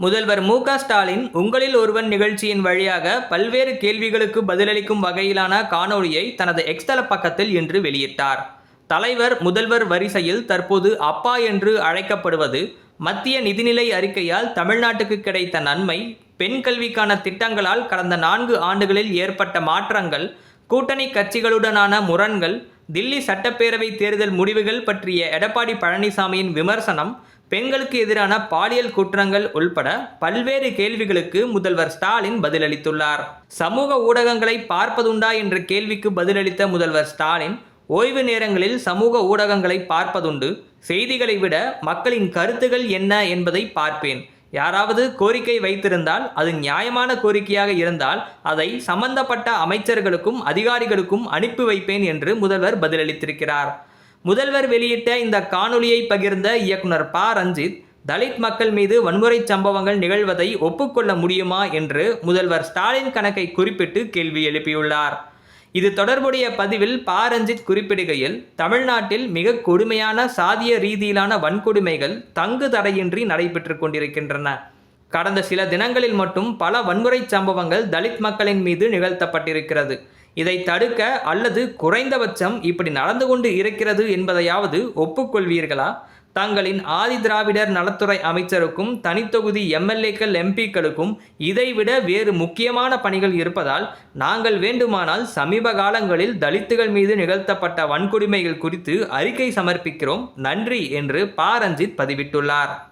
முதல்வர் மு ஸ்டாலின் உங்களில் ஒருவன் நிகழ்ச்சியின் வழியாக பல்வேறு கேள்விகளுக்கு பதிலளிக்கும் வகையிலான காணொளியை தனது எக்ஸ்தல பக்கத்தில் இன்று வெளியிட்டார். தலைவர் முதல்வர் வரிசையில் தற்போது அப்பா என்று அழைக்கப்படுவது மத்திய நிதிநிலை அறிக்கையால் தமிழ்நாட்டுக்கு கிடைத்த நன்மை பெண் கல்விக்கான திட்டங்களால் கடந்த நான்கு ஆண்டுகளில் ஏற்பட்ட மாற்றங்கள் கூட்டணி கட்சிகளுடனான முரண்கள் தில்லி சட்டப்பேரவை தேர்தல் முடிவுகள் பற்றிய எடப்பாடி பழனிசாமியின் விமர்சனம் பெண்களுக்கு எதிரான பாலியல் குற்றங்கள் உள்பட பல்வேறு கேள்விகளுக்கு முதல்வர் ஸ்டாலின் பதிலளித்துள்ளார். சமூக ஊடகங்களை பார்ப்பதுண்டா என்ற கேள்விக்கு பதிலளித்த முதல்வர் ஸ்டாலின் ஓய்வு நேரங்களில் சமூக ஊடகங்களை பார்ப்பதுண்டு செய்திகளை விட மக்களின் கருத்துகள் என்ன என்பதை பார்ப்பேன். யாராவது கோரிக்கை வைத்திருந்தால் அது நியாயமான கோரிக்கையாக இருந்தால் அதை சம்பந்தப்பட்ட அமைச்சர்களுக்கும் அதிகாரிகளுக்கும் அனுப்பி வைப்பேன் என்று முதல்வர் பதிலளித்திருக்கிறார். முதல்வர் வெளியிட்ட இந்த காணொளியை பகிர்ந்த இயக்குனர் ப. ரஞ்சித் தலித் மக்கள் மீது வன்முறை சம்பவங்கள் நிகழ்வதை ஒப்புக்கொள்ள முடியுமா? என்று முதல்வர் ஸ்டாலின் கணக்கை குறிப்பிட்டு கேள்வி எழுப்பியுள்ளார். இது தொடர்புடைய பதிவில் பாரஞ்சித் குறிப்பிடுகையில் தமிழ்நாட்டில் மிக கொடுமையான சாதிய ரீதியிலான வன்கொடுமைகள் தங்கு தடையின்றி நடைபெற்று கொண்டிருக்கின்றன. கடந்த சில தினங்களில் மட்டும் பல வன்முறை சம்பவங்கள் தலித் மக்களின் மீது நிகழ்த்தப்பட்டிருக்கிறது. இதை தடுக்க அல்லது குறைந்தபட்சம் இப்படி நடந்து கொண்டு இருக்கிறது என்பதையாவது ஒப்புக்கொள்வீர்களா? தங்களின் ஆதி திராவிடர் நலத்துறை அமைச்சருக்கும் தனித்தொகுதி எம்எல்ஏக்கள் எம்பிக்களுக்கும் இதைவிட வேறு முக்கியமான பணிகள் இருப்பதால் நாங்கள் வேண்டுமானால் சமீப காலங்களில் தலித்துகள் மீது நிகழ்த்தப்பட்ட வன்கொடுமைகள் குறித்து அறிக்கை சமர்ப்பிக்கிறோம். நன்றி என்று பா. ரஞ்சித் பதிவிட்டுள்ளார்.